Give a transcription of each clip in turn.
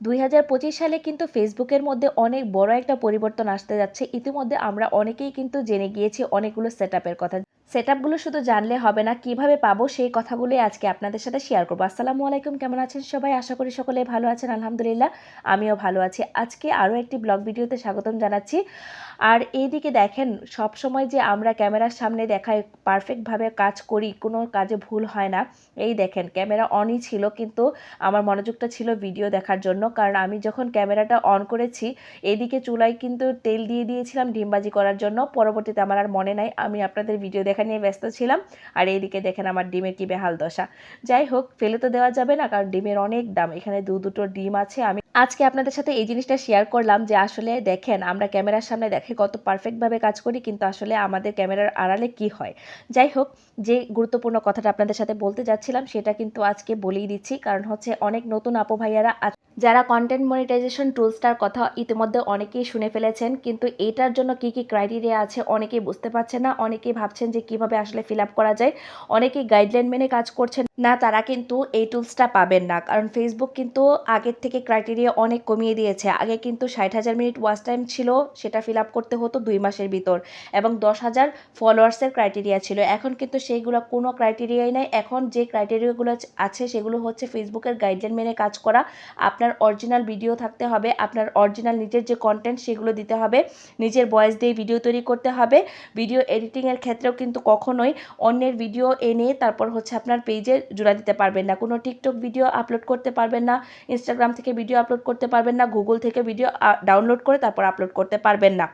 দুই হাজার পঁচিশ সালে কিন্তু ফেসবুকের মধ্যে অনেক বড় একটা পরিবর্তন আসতে যাচ্ছে। ইতিমধ্যে আমরা অনেকেই কিন্তু জেনে গিয়েছি অনেকগুলো সেট কথা। সেট শুধু জানলে হবে না, কীভাবে পাবো সেই কথাগুলোই আজকে আপনাদের সাথে শেয়ার করব। আসসালামু আলাইকুম, কেমন আছেন সবাই? আশা করি সকলে ভালো আছেন, আলহামদুলিল্লাহ, আমিও ভালো আছি। আজকে আরও একটি ব্লগ ভিডিওতে স্বাগতম জানাচ্ছি। আর এইদিকে দেখেন সব সময় যে আমরা ক্যামেরার সামনে দেখায় পারফেক্টভাবে কাজ করি, কোনো কাজে ভুল হয় না। এই দেখেন, ক্যামেরা অনই ছিল, কিন্তু আমার মনোযোগটা ছিল ভিডিও দেখার জন্য। কারণ আমি যখন ক্যামেরাটা অন করেছি এদিকে চুলায় কিন্তু তেল দিয়ে দিয়েছিলাম ডিমবাজি করার জন্য, পরবর্তীতে আমার আর মনে নাই, আমি আপনাদের ভিডিও দেখা নিয়ে ব্যস্ত ছিলাম। আর এইদিকে দেখেন আমার ডিমের কি বেহাল দশা। যাই হোক, ফেলে তো দেওয়া যাবে না, কারণ ডিমের অনেক দাম। এখানে দু দুটো ডিম আছে। আমি আজকে আপনাদের সাথে এই জিনিসটা শেয়ার করলাম যে আসলে দেখেন, আমরা ক্যামেরার সামনে দেখে কত পারফেক্টভাবে কাজ করি, কিন্তু আসলে আমাদের ক্যামেরার আড়ালে কি হয়? যাই হোক, যে গুরুত্বপূর্ণ কথাটা আপনাদের সাথে বলতে যাচ্ছিলাম, সেটা কিন্তু আজকে বলেই দিচ্ছি। কারণ হচ্ছে অনেক নতুন আপু ভাইয়ারা যারা কন্টেন্ট মনিটাইজেশন টুলসটার কথা ইতিমধ্যে অনেকেই শুনে ফেলেছেন, কিন্তু এটার জন্য কি কি ক্রাইটেরিয়া আছে অনেকেই বুঝতে পারছেন না, অনেকেই ভাবছেন যে কীভাবে আসলে ফিল আপ করা যায়, অনেকেই গাইডলাইন মেনে কাজ করছেন না, তারা কিন্তু এই টুলসটা পাবেন না, কারণ ফেসবুক কিন্তু আগের থেকে ক্রাইটেরিয়া অনেক কমিয়ে দিয়েছে, আগে কিন্তু ষাট হাজার মিনিট ওয়াচ টাইম ছিল, সেটা ফিল আপ করতে হতো দুই মাসের ভিতর, এবং দশ হাজার ফলোয়ার্সের ক্রাইটেরিয়া ছিল, এখন কিন্তু সেইগুলো কোনো ক্রাইটেরিয়াই নাই, এখন যে ক্রাইটেরিয়াগুলো আছে, সেগুলো হচ্ছে ফেসবুকের গাইডলাইন মেনে কাজ করা, আপনার অরিজিনাল ভিডিও থাকতে হবে, আপনার অরিজিনাল নিজের যে কন্টেন্ট সেগুলো দিতে হবে, নিজের ভয়েস দিয়ে ভিডিও তৈরি করতে হবে ভিডিও এডিটিংয়ের ক্ষেত্রেও কিন্তু কখনোই অন্যের ভিডিও এনে তারপর হচ্ছে আপনার পেজে জোড়া দিতে পারবেন না। কোনো টিকটক ভিডিও আপলোড করতে পারবেন না ইনস্টাগ্রাম থেকে ভিডিও আপলোড করতে পারবেন না গুগল থেকে ভিডিও ডাউনলোড করে তারপর আপলোড করতে পারবেন না।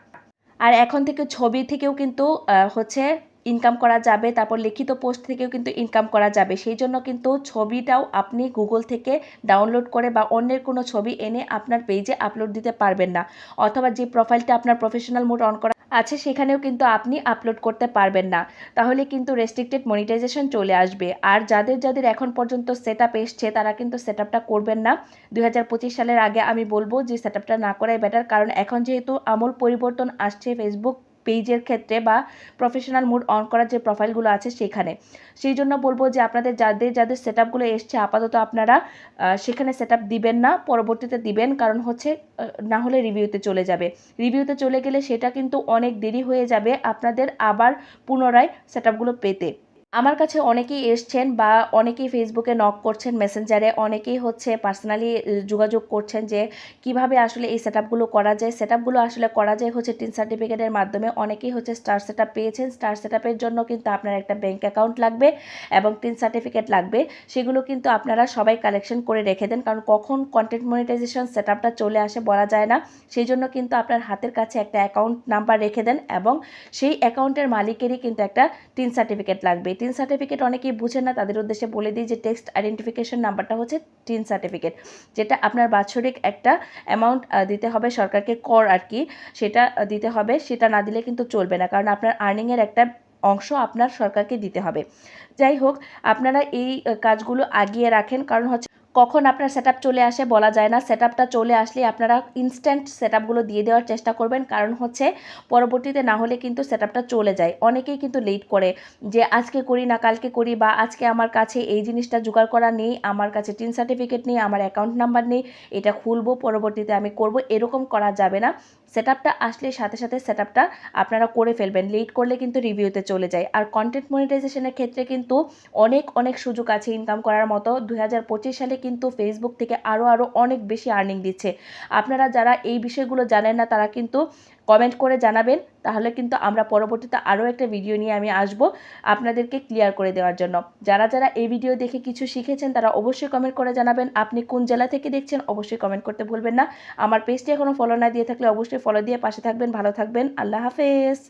আর এখন থেকে ছবি থেকেও কিন্তু হচ্ছে ইনকাম করা যাবে, তারপর লিখিত পোস্ট থেকেও কিন্তু ইনকাম করা যাবে। সেই জন্য কিন্তু ছবিটাও আপনি গুগল থেকে ডাউনলোড করে বা অন্যের কোনো ছবি এনে আপনার পেজে আপলোড দিতে পারবেন না। অথবা যে প্রোফাইলটা আপনার প্রফেশনাল মোড অন করা আছে, সেখানেও কিন্তু আপনি আপলোড করতে পারবেন না। তাহলে কিন্তু রেস্ট্রিক্টেড মনিটাইজেশন চলে আসবে। আর যাদের যাদের এখন পর্যন্ত সেট আপ এসছে, তারা কিন্তু সেট আপটা করবেন না। দু হাজার পঁচিশ সালের আগে আমি বলব যে সেট আপটা না করাই বেটার কারণ এখন যেহেতু আমূল পরিবর্তন আসছে ফেসবুক পেজের ক্ষেত্রে বা প্রফেশনাল মুড অন করার যে প্রোফাইলগুলো আছে সেখানে। সেই জন্য বলব যে আপনাদের যাদের যাদের সেট আপগুলো এসছে, আপাতত আপনারা সেখানে সেট দিবেন না, পরবর্তীতে দিবেন, কারণ হচ্ছে না হলে রিভিউতে চলে যাবে। রিভিউতে চলে গেলে সেটা কিন্তু অনেক দেরি হয়ে যাবে আপনাদের আবার পুনরায় সেট পেতে। আমার কাছে অনেকেই এসছেন বা অনেকেই ফেসবুকে নক করছেন মেসেঞ্জারে অনেকেই হচ্ছে পার্সোনালি যোগাযোগ করছেন যে কীভাবে আসলে এই সেট করা যায়। সেট আসলে করা যায় হচ্ছে টিন সার্টিফিকেটের মাধ্যমে। অনেকেই হচ্ছে স্টার সেট পেয়েছেন। স্টার সেট জন্য কিন্তু আপনার একটা ব্যাঙ্ক অ্যাকাউন্ট লাগবে এবং টিন সার্টিফিকেট লাগবে। সেগুলো কিন্তু আপনারা সবাই কালেকশন করে রেখে দেন। কারণ কখন কন্টেন্ট মনিটাইজেশন সেট চলে আসে বলা যায় না। সেই জন্য কিন্তু আপনার হাতের কাছে একটা অ্যাকাউন্ট নাম্বার রেখে দেন এবং সেই অ্যাকাউন্টের মালিকেরই কিন্তু একটা টিন সার্টিফিকেট লাগবে। টিন সার্টিফিকেট অনেকেই বুঝে না, তাদের উদ্দেশ্যে বলে দিই যে টেক্সট আইডেন্টিফিকেশন নাম্বারটা হচ্ছে টিন সার্টিফিকেট, যেটা আপনার বাৎসরিক একটা অ্যামাউন্ট দিতে হবে সরকারকে কর আর কি, সেটা দিতে হবে, সেটা না দিলে কিন্তু চলবে না, কারণ আপনার আর্নিংয়ের একটা অংশ আপনার সরকারকে দিতে হবে। যাই হোক, আপনারা এই কাজগুলো আগিয়ে রাখেন, কারণ হচ্ছে কখন আপনার সেট চলে আসে বলা যায় না। সেট চলে আসলে আপনারা ইনস্ট্যান্ট সেট দিয়ে দেওয়ার চেষ্টা করবেন। কারণ হচ্ছে পরবর্তীতে না হলে কিন্তু সেট চলে যায়। অনেকেই কিন্তু লেট করে যে, আজকে করি না, কালকে করি বা, আজকে আমার কাছে এই জিনিসটা জোগাড় করা নেই, আমার কাছে টিন সার্টিফিকেট নেই, আমার অ্যাকাউন্ট নাম্বার নেই, এটা খুলবো, পরবর্তীতে আমি করব এরকম করা যাবে না। সেট আসলে সাথে সাথে সেট আপনারা করে ফেলবেন। লেট করলে কিন্তু রিভিউতে চলে যায়। আর কন্টেন্ট মনিটাইজেশনের ক্ষেত্রে কিন্তু অনেক অনেক সুযোগ আছে ইনকাম করার মতো। দু হাজার পঁচিশ সালে কিন্তু ফেসবুক থেকে আরও আরও অনেক বেশি আর্নিং দিচ্ছে। আপনারা যারা এই বিষয়গুলো জানেন না, তারা কিন্তু কমেন্ট করে জানাবেন। তাহলে কিন্তু আমরা পরবর্তীতে আরও একটা ভিডিও নিয়ে আমি আসব আপনাদেরকে ক্লিয়ার করে দেওয়ার জন্য। যারা যারা এই ভিডিও দেখে কিছু শিখেছেন, তারা অবশ্যই কমেন্ট করে জানাবেন। আপনি কোন জেলা থেকে দেখছেন, অবশ্যই কমেন্ট করতে ভুলবেন না। আমার পেজটি এখনও ফলো না দিয়ে থাকলে অবশ্যই ফলো দিয়ে পাশে থাকবেন, ভালো থাকবেন। আল্লাহ হাফেজ।